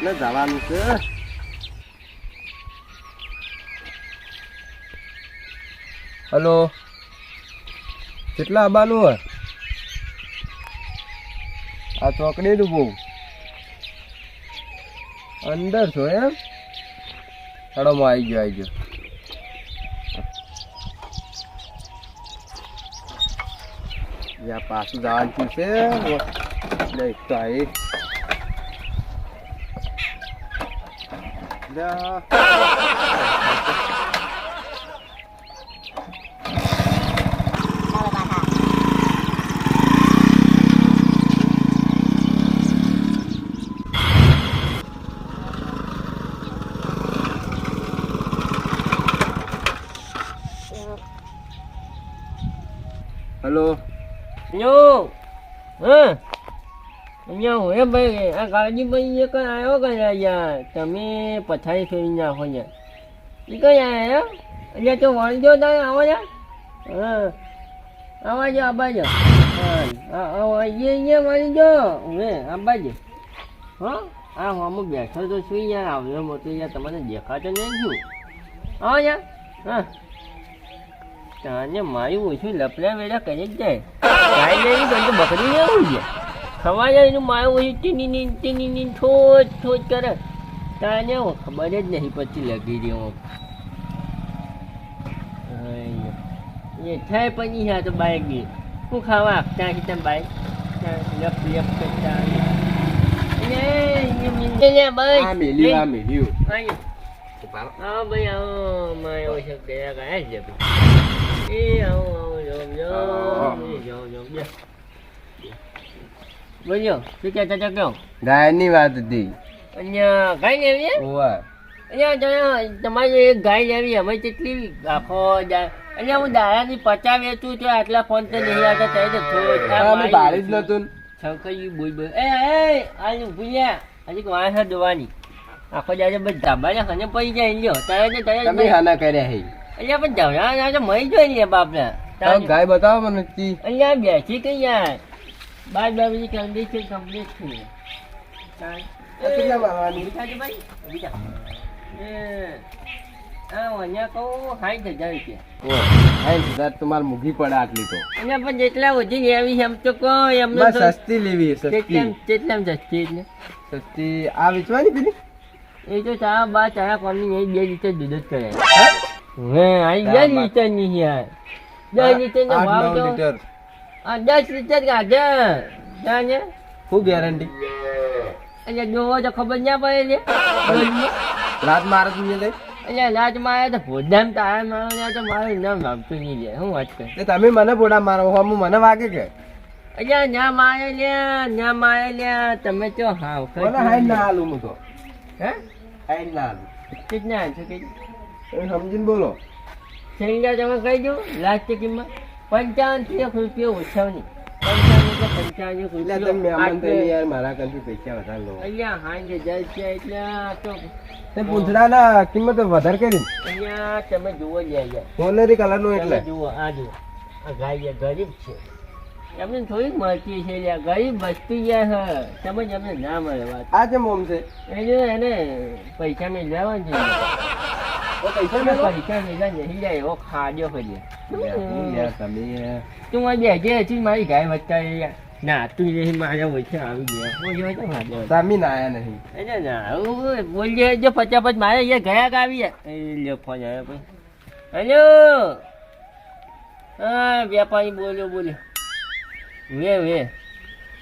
એટલે જવાનું છે. હલો. કેટલા આવવાનું હોય? આ ચોકડી નું બહુ અંદર છો એમ? ચડો માં આવી ગયો આવી ગયો. પાછું જવાનું છે. તો આવી હલો. યો હા? અહીંયા હું હે ભાઈ, આ ગાડી ભાઈ એક આવ્યો કે યાર તમે પથારી ફેરી નાખો યાર. એ કઈ આવ્યા એટલે તો વળજો તમે આવો યાર. હા. આવા જો આબા જો હા અહીંયા મળી જો હવે આબા જો હા, આ હું અમુક બેઠો તો છું યાર. આવ્યો મોટો યાર, તમને દેખાતો નહીં શું આવો યાર. હા. તાને મારી ઓછું લપડા વેડા કરી જ જાય પણ તો બકરી ને આવું છે. ખવા જાય એનું મારું હોય ટીની ટીની ઠોજ ઠોચ કરે તાને ખબર જ નહીં પછી લગી રહ્યો એ થાય પછી હા તો બાઈક ગઈ હું ખાવા આપતા કે તમે બાઈક લપ લપ કરતા એ આવો આવો જોમ જોમ જોમ જોમ બોલ્યો શું કહેતા હતા કહો? ગાયની વાત હતી. અહીંયા ગાય લેવી? ઓવા અહીંયા તમારી એક ગાય લેવી અમે કેટલી આખો અહીંયા હું દાડાની પચાસ વેચું છું આટલા ફોન તો નહીં આવતા ત્યારે આ જ નતું છોકરી બોલ બોલ. એ એ આજે ભૂલ્યા આજે વાંસ દોવાની આખો દાડે બસ ધાબાને ખને પડી જાય લ્યો. તારે ને તારે તમે હાના કર્યા હે? અહીંયા પણ જવડા ના તો મરી જોઈ ને બાપને. ગાય બતાવો મને અહીંયા બેસી કઈ યાર? બાર બાર બધી કન્ડિશન કમ્પ્લીટ આ કેટલા? બીજા આ અહીંયા કહું સાઠ હજાર રૂપિયા. ઓ સાઠ હજાર તમારે મૂકી પડે આટલી તો. પણ જેટલા વધી લેવી છે એમ તો કહો એમને સસ્તી લેવી સસ્તી. કેટલામ કેટલામ સસ્તી એટલે. સસ્તી આ વેચવાની પેલી? એ તો તારા બા તારા કોમની બે લીટર દૂધ જ કરે હે? આઈ બે લીટરની યાર. બે લીટર નો ભાવ તો લીટર. આ દસ લીટર ગાજર જાને શું ગેરંટી એટલે જોવો તો ખબર ના પડે છે. રાત મારે તું એટલે લાજ મારે તો ભોજામ તારા મારો તો મારું નામ વાગતું નહીં લે હું વાત કર? તમે મને પોડા મારો હમ મને વાગે કે? એટલે ના મારે લ્યા ના મારે લ્યા તમે તો હાવ મને હાઈટ ના હાલું હું તો. હે? હાઈટ ના હાલું. કેટલા છો કે તમે સમજીને બોલો. સિલિન્ડર તમે કહી દો? લાસ્ટ કિંમત પંચાવનથી એક રૂપિયા ઓછા નહીં. પંચાવન એટલે પંચાવન એક એટલે તમે મહેમાન રૂપિયો થઈને મારા કંથી પૈસા વધારે લો. અહીંયા હાંજે જાય છે એટલે આ તો તે કિંમત વધારે કરી. તમે જુઓ સોનેરી કલરનું એટલે. જુઓ આ જુઓ. આ ગાય ગરીબ છે. એમને થોડીક મળતી છે ગરીબ વસ્તુ ગયા હ. સમજ એમને ના મળે વાત. આ જે મોમ છે? એને એને પૈસા મેં લેવાનું છે પૈસા નહીં જાય એવો ખાડ્યો યાર. તું બેજે હતી મારી ગાય વચ્ચે ના તું નહીં મારા વચ્ચે આવી ગયા તમે ના આયા નહીં એટલે ના હું બોલીએ જો પચાસ મારે અહીંયા ગયા આવી એ લ્યો ફોન આવ્યો ભાઈ હેલો હા વેપારી બોલ્યો બોલ્યો વે વે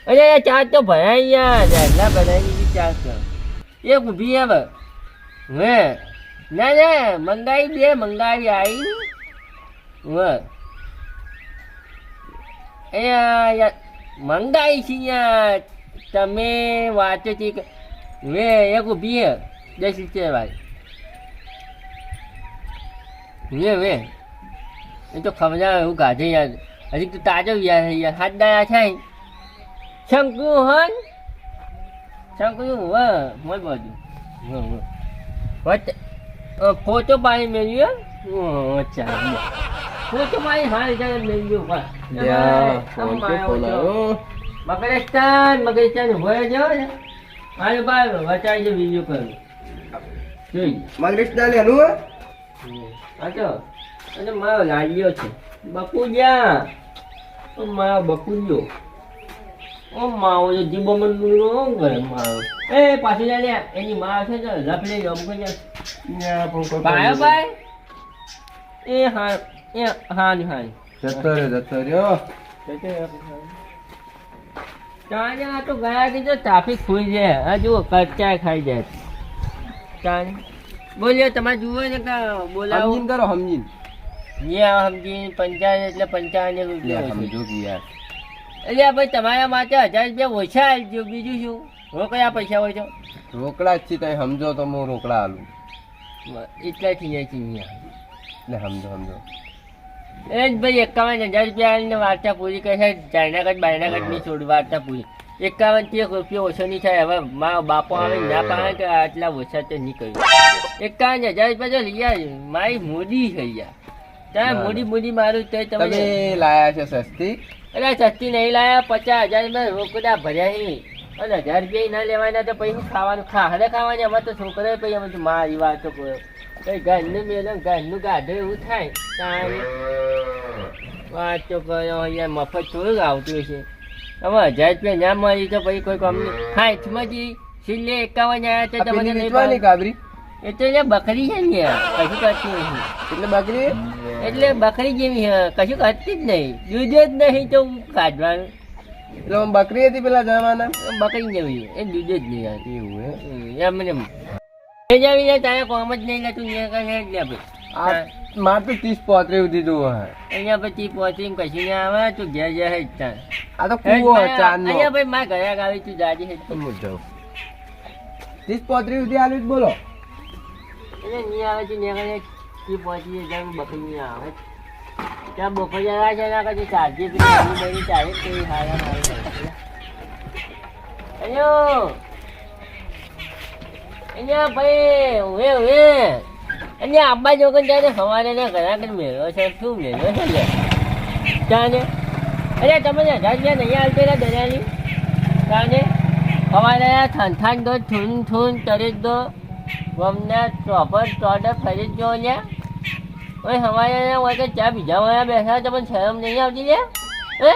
અરે ચાર તો ભરાઈ ગયા દાદલા ભરાઈ દીધી ચાર તો એક ઊભી હવે વે ના ના મંગાવી બે મંગાવી આવી વે એ મંગાવી છે તમે વાંચો છે વે એક ઊભી હે દસ રૂપિયા વાળી વે વે એ તો ખબર એવું ગાધે યાર હજી તો તાજો યાર યાર હાથ દાયા છે શંકુ હન શંકુ વ મોજ બાજુ ફોટો પાડી મેળ્યો અચ્છા ફોટો પાડી હાલ જાય લ્યા, ફોન. મગરેસ્તાન મગરેસ્તાન હોય જાવ ને. મારે બાર વચાઈ છે બીજું કરું જોઈ મગરીશ ના લેનું હે? આ તો. અને મારો લાડ્યો છે. બકુજા ઓ મારો બકુજો ઓ માવો જો જીબો મનનું કરે મારો. એ પાછું જા લે એની માં છે ને જમ બાય બાય એ હા એ હા ની હા જતો રહ્યો. જતો રહ્યો ચાલે આ તો ગયા કે જો ટ્રાફિક ફૂલ જાય આ જુઓ કચ્ચા ખાઈ જાય. ચાલે બોલ્યો તમારે જુઓ ને કે બોલાવો. સમજીને કરો સમજીને યા સમજી પંચાયત એટલે પંચાયત રૂપિયા છે. સમજો યાર. એટલે ભાઈ તમારા માટે હજાર રૂપિયા ઓછા આવજો બીજું શું? હો કયા પૈસા હોય તો. રોકડા જ છે તમે સમજો તો હું રોકડા આલું. એટલા થઈ જાય છે અહીંયા. એટલે સમજો સમજો એ જ ભાઈ એકાવન હજાર રૂપિયા વાર્તા પૂરી કરે છે. ચાઇનાગઢ બાયનાગઢની છોડ વાર્તા પૂરી. એકાવનથી એક રૂપિયો ઓછો નહીં થાય. હવે મા બાપો આવે ના પાડે કે આટલા ઓછા તો નહીં કર્યું. એકાવન હજાર રૂપિયા જો લઈ મારી મોડી થઈ ગયા ત્યાં ના, મોડી મોડી મારું તો તમે લાયા છે સસ્તી? અરે સસ્તી નહીં લાયા. પચાસ હજાર રૂપિયા રોકડા ભર્યા નહીં અને હજાર રૂપિયા ના લેવાના તો પછી ખાવાનું ખા હરે ખાવાની? અમારે તો છોકરા પછી અમે તો મારી વાત કરો કઈ ઘરનું મેલો ઘરનું ગાઢો એવું થાય અહીંયા મફત થોડુંક આવતું છે હવે હજાર રૂપિયા ના મળી તો પછી કોઈ કંપની ખાઈથમાંથી છેલ્લે એકાવન આવ્યા તો તમને નહીં કાબરી એ તો એટલે બકરી છે ને કશું કરતી નહીં એટલે બકરી? એટલે બકરી જેવી કશું કરતી જ નહીં. દૂધ જ નહીં તો કાઢવાનું. એટલે બકરી હતી પેલા જમાના બકરી જેવી એ દૂધ જ નહીં આવે એવું એમ? એમ. એ જાવી જાય તારે કોમ જ નહીં લેતું ને કાંઈ જ લે ભાઈ. આ માર તો ત્રીસ પોત્રી સુધી તું હે અહીંયા પછી પહોંચીને કશું નહીં આવે તું ઘેર જાય જ તાર આ તો કૂવો ચાંદનો અહીંયા ભાઈ મારા ઘરે આવી તું જાજે જ હું જાઉં ત્રીસ પોત્રી સુધી આલ્યું જ બોલો એટલે નહીં આવે છે ને કાંઈ તી પહોંચી જાય બકરી નહીં આવે ત્યાં બપોર જરા છે એના કરતી ચારજી પેલી બની બની ચાલે જ કોઈ હારા હારા અયો અહીંયા ભાઈ, ઉવે ઉવે. અહીંયા આંબા જોગન ત્યારે સવારે ને ઘણા કઈ મેળવો છે. શું મેળવો છે લે ચાને અરે તમે હજાર રૂપિયા નહીં આવતી રે દરિયાની. ચાને સવારે થનથાન દો થૂન થૂન તરી દો. ગમને ચોપર ચોડે ફરી જ ને ઓય હવારે હોય કે ચા બીજા વાળા બેઠા તમને શરમ નહીં આવતી લે હે?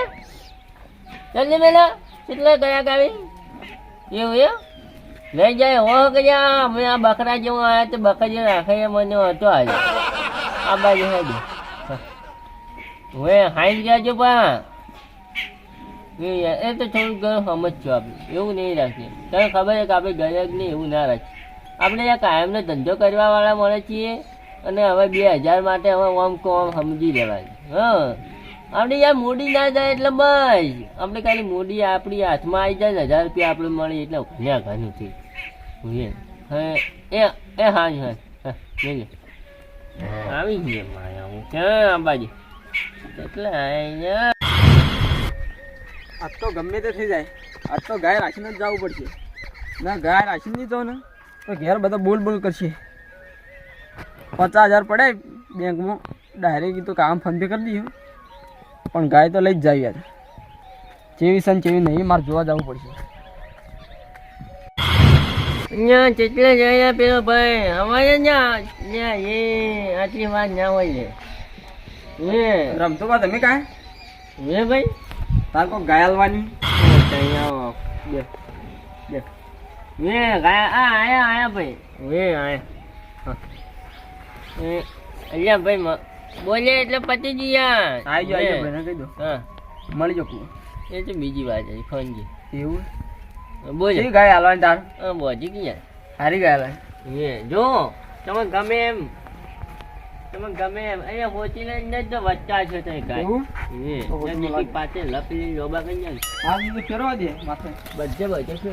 જલ્દી મેલા કેટલા ગયા ગાવી? એવું એમ લઈ જાય, હો કે અમે આ બકરા જેવું આવ્યા તો બકરી રાખે મને હતો આજે આ બાજુ હેડી હવે હાઈ ગયા છો પા એ તો થોડું ઘણું સમજજો આપણે. એવું નહીં રાખીએ. તને ખબર છે કે આપણે જ નહીં એવું ના રાખીએ. આપણે ત્યાં કાયમનો ધંધો કરવાવાળા મળે છીએ અને હવે બે હજાર માટે હવે ઓમ કો આમ સમજી લેવાનું હા. આપણે યાર મૂડી ના જાય એટલે બસ. આપણે ખાલી મૂડી આપણી હાથમાં આવી જાય હજાર રૂપિયા આપણે મળી એટલે ઘણા ઘણું થઈ એ એ એ હા જ હા હા લે આવી ગઈ માયા, હું ક્યાં અંબાજી? કેટલા અહીંયા આજ તો ગમે તે થઈ જાય. આજ તો ગાય રાખીને જ જવું પડશે. ના, ગાય રાખીને નહીં જાઉં ને તો ઘેર બધા બોલ બોલ કરશે. પચાસ હજાર પડે બેંકમાં. ડાયરેક્ટ તો કામ પે કરી દીધું પણ ગાય તો લઈ જ જાય યાર. ચેવી સન જેવી નહીં, મારે જોવા જવું પડશે. અહીંયા કેટલા જાય પેલો ભાઈ અમારે ત્યાં ત્યાં એ આટલી વાત ના હોય છે એ રમતો કા તમે કાંઈ? એ ભાઈ? તાર કોઈ ગાય હાલવાની અહીંયા બે બે. વે ગયા આ આયા આયા ભાઈ. વે આયા. એ અલ્યા ભાઈ બોલે એટલે પતી ગઈ યાર. આવી જાઓ ભાઈ કહી દો. હા. મળી જો એ તો બીજી વાત છે ફોનજી એવું? બોલે. કેવી ગાય હાલવાની તાર? હા બોજી કે સારી ગાય? હાલવાની એ જો તમે ગમે એમ. તમે ગમે એમ. અહીંયા પહોંચીને જ તો વચ્ચા છો તો ગાય. એ તો. પાસે લપલી લોબા કઈ જાય આ બધું ફેરવા દે માથે. બધે બધે છે.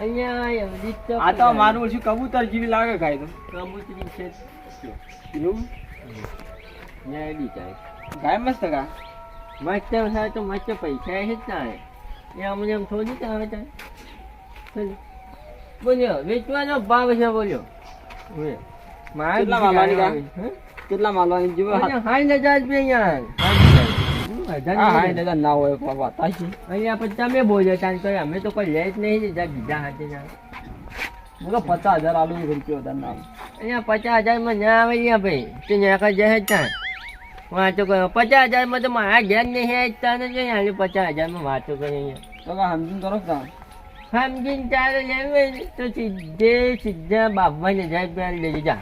અહીંયા જ આ તો મારું ઓછું કબૂતર જેવી લાગે ગાય તો. કબૂતરી છે. એવું? ને ગાય મસ્ત ગા મસ્ત તો મસ્ત પૈસા છે જ તારે એ અમને એમ થોડી જ આવે તારે બોલ્યો વેચવાનો ભાવ છે બોલ્યો. કેટલા? કેટલા માલવાની જેવો હજાર રૂપિયા ના હોય અહીંયા પછી તમે બોલ્યો તો અમે તો કોઈ લે જ નહીં બીજા હાથે ના બોલો પચાસ હજાર આલુ રૂપિયો દાદા ના અહીંયા પચાસ હજારમાં ના આવે અહીંયા ભાઈ. તો ત્યાં કઈ જશે ત્યાં. વાંચો કરો પચાસ હજારમાં તો મારા ઘેર નહીં આવતા ને કઈ હાલે પચાસ હજારમાં વાંચો કરો અહીંયા તો સમજીને કરો કા સમજીને ચાલે લેવે તો સીધે સીધા બાપભાઈને હજાર રૂપિયા લઈ જા.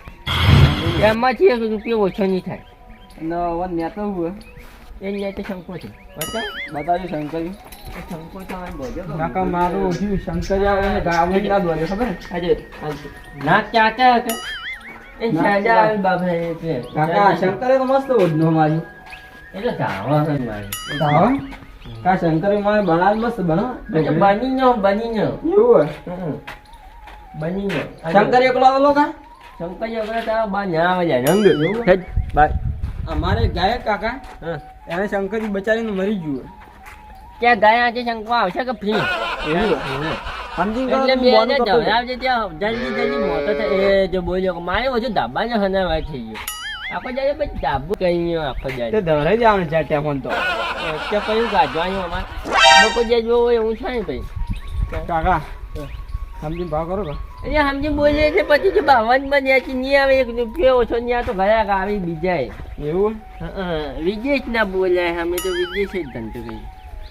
એમાંથી એક રૂપિયો ઓછો નહીં થાય. અને વન નેતો હું? એ તો શંકો છે. બતાવ બતાવ્યું શંકરી. શંકો તો આવે તો. કાકા મારું ઓછું શંકરિયા હોય ને ગાવું ના દોરે ખબર આજે નાક ચાટા કાકા શંકરે તો મસ્ત ઓઢનો મારી. એ ધાવા છે મારી. હા કા શંકરે મારે બનાવ મસ્ત બનો બની નો બની નો એવું બની નો શંકર એકલો આવેલો કા? શંકર જગડા તારા બા ના આવે જાય. રંગ એવું? બાય. અમારે ગાયક કાકા. એને શંકરી બચારીને મરી ગયું ત્યાં ગાય આજે શંકવા આવશે કે ફ્રી એવું સમજી ગયો એટલે બે બોનું હજાર કરતો હતો. ઢવરાવજે ત્યાં જલ્દી જલ્દી મોટો થાય એ જો બોલ્યો કે મારે બધું ધાબાને હનાવા થઈ ગયો. આખો જાય પછી ધાબુ કઈ ગયો આખો તે જાય જવાનું છે તો. ત્યાં પછી ગાજવાનું અમારે? લોકો જે જોવો એવું છે ને ભાઈ? કાકા સમજીને ભાવ કરો એટલે સમજી બોલે છે પછી જો બાવન બન્યા છે નહીં આવે એક રૂપિયો ઓછો નહીં તો ગયા આવી બીજાય. એવું? વિજેશ ના બોલાય અમે તો વિદેશ જ ધંધો કરી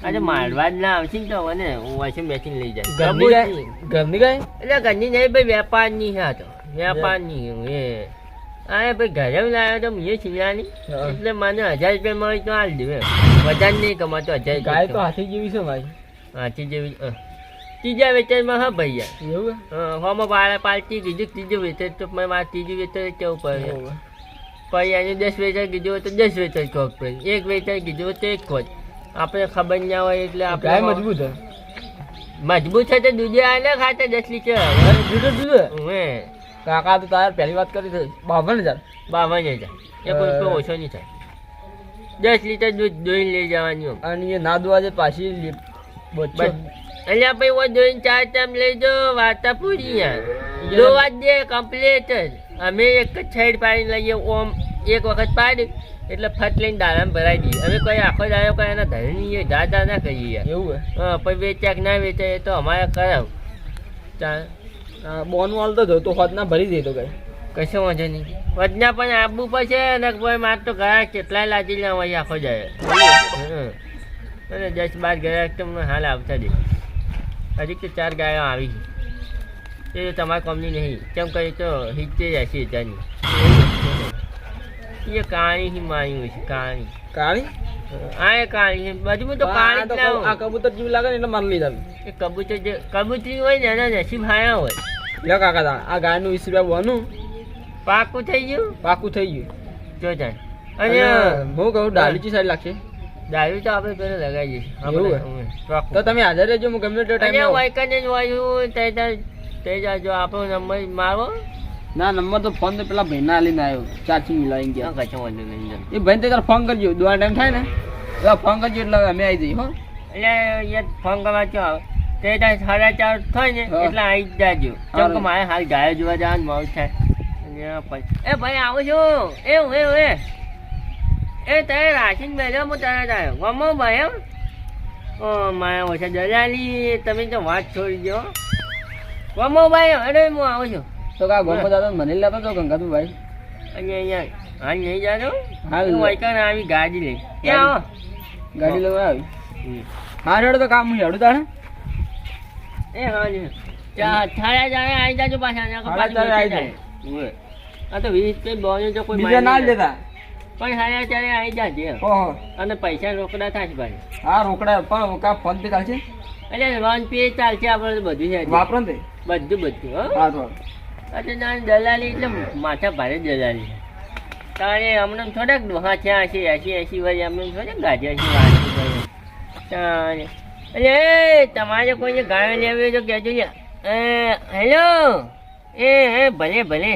આજે મારવા જ ના આવશે ને તો મને હું વાંચી બેસીને લઈ જાય ગમની ગઈ ગમની ગઈ એટલે ઘરની નહીં ભાઈ વેપારની છે હા તો. વેપારની એ. આ ભાઈ ઘરે લાવ્યો તો મેં છીનાની એટલે મને હજાર રૂપિયા મળી તો હાલ દેવે વધારે નહીં કમાતો હજાર ગાય તો હાથી જેવી છે ભાઈ. હાથી જેવી. ત્રીજા વેચાણમાં હા ભાઈ એવું હોમાં બાર પાલતી કીધું ત્રીજું વેચાણ તો મેં મારે ત્રીજું વેચાણ કેવું પડે? પછી એનું દસ વેચાણ કીધું હોય તો દસ વેચાણ કોક પડે એક વેચાણ કીધું તો એક ખોટ. આપણે ખબર ના હોય એટલે આપણે મજબૂત હે. મજબૂત છે તો દૂધે આને ખાતે દસ લીટર જુદો જુદો હે. કાકા તો તારે પહેલી વાત કરી હતી બાવન હજાર. બાવન હજાર. એ કોઈ કોઈ ઓછો નહીં થાય. દસ લીટર દૂધ દોઈને લઈ જવાનું. અને એ ના દોવા છે પાછી એટલે ભાઈ ઓ દોઈને ચાર ટાઈમ લઈ જાઓ વાર્તા પૂરી યાર. દોવા વાત દે કમ્પ્લીટ જ. અમે એક જ સાઈડ પાડીને લઈએ ઓમ એક વખત પાડી એટલે ફટ લઈને દાડામાં ભરાઈ દઈએ અમે કોઈ આખો દાડો કોઈ એના ધરણી દાદા ના કહીએ એવું હે? હા પછી વેચ્યા કે ના વેચાય એ તો અમારે કરાવ બોનું હતો તો હોત ના ભરી દેતો કઈ. કશો વાંધો નહીં. વજના પણ આપવું પડશે અને ભાઈ માર તો ઘરે કેટલાય લાગી ના હોય આખો જાય. અને દસ બાર ઘરે તમને હાલ આવતા દે. હજી તો ચાર ગાયો આવી છે. એ તમારી કંપની નહીં. કેમ કહી તો સિત્તેર એંસી હજારની એ કાણી થી માર્યું છે કાણી. કાળી આ કાણી બધું તો કાણી જ આ કબૂતર જેવી લાગે ને એટલે મારી લીધા એ કબૂતર જે કબૂતરી હોય ને એના નસીબ હાયા હોય. લે કાકા તા આ ગાયનું વીસ રૂપિયા બોનું. પાકું થઈ ગયું? પાકું થઈ ગયું. જો જાય અને હું કહું ડાલીચી સાઈડ લાગશે. ડાયું તો આપણે પેલા હે? હમ, ચોક્કસ. તો તમે હાજર રહેજો હું ગમે તે ટાઈમ વાયકાને જ વાયું તે જાજો આપણો નંબર મારો. ના નંબર તો ફોન તો પેલા ભાઈના આલીને આવ્યો. ચાર્જિંગ મિલાવી ગયા. કશો વાંધો નહીં એ ભાઈ તો તાર ફોન કરજો. દોવા ટાઈમ થાય ને. તો ફોન કરજો એટલે અમે આવી જઈએ હો. એટલે યાર ફોન કરવા છો આવે. તે ત્યાં સાડા ચાર થાય ને એટલે આવી જ જાજો. કેમ કે મારે હાલ ગાયો જોવા જવાનું મારું થાય. એ ભાઈ આવું છું. એ એવું એ એ. તે રાશિન બેઠો હું તરત આવ્યો ગમો ભાઈ એમ ઓ મારા ઓછા દલાલી તમે તો વાત છોડી દો. ગમો ભાઈ અરે હું આવું છું. તો કા ગોમો દાદા મને લેતો તો ગંગાતું ભાઈ. અહીંયા અહીંયા હાલ નહીં જાજો હાલ હું. વૈકણ આવી ગાડી લઈ. આવો? ગાડી લેવા આવી. હા રેડો તો કામ હું હેડું તાણે એ હા જી. થાળા જાણે આવી જાજો પાછા પાછું આવી જાય. આ તો વીસ રૂપિયા બોલનું જો કોઈ બીજા ના. લેતા. પણ સાડા ચારે આવી જાજે ઓહો. અને પૈસા રોકડા થાય ભાઈ. હા રોકડા પણ કા ફોન પે ચાલશે? એટલે વન પે ચાલશે આપણે બધું છે વાપરો ને બધું બધું હા. હા એટલે નાની દલાલી એટલે માથા ભારે દલાલી તારે હમણાં થોડાક ડોહા છે એસી એસી એસી વાળી અમને થોડાક ગાજર છે વાત એટલે તમારે કોઈને ગાયો લેવી હોય તો કહેજો ને એ, હેલો, એ હે ભલે ભલે.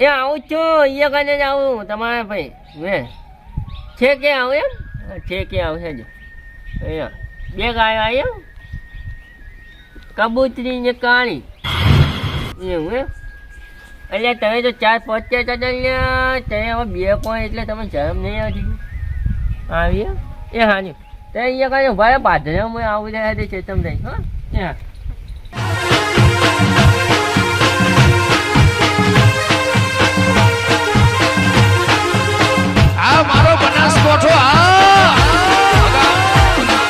એ, આવું છું, અહીંયા કને આવું, તમારા ભાઈ મેં છે કે આવું એમ? છે કે આવશે જ અહીંયા, બે ગાયો આવી એમ કબૂતરી ને કાળી. એવું એમ? એટલે તમે તો ચાર પાંચ ચાર હતા તમે હવે બે કોઈ એટલે તમે શરમ નહીં આવતી? આવીએ એ હા નહીં તે અહીંયા કાંઈ ભાઈ બાધરે હું આવું રહ્યા છે ચેતમ થઈ હા? હા આ મારો બનાસકોઠો આ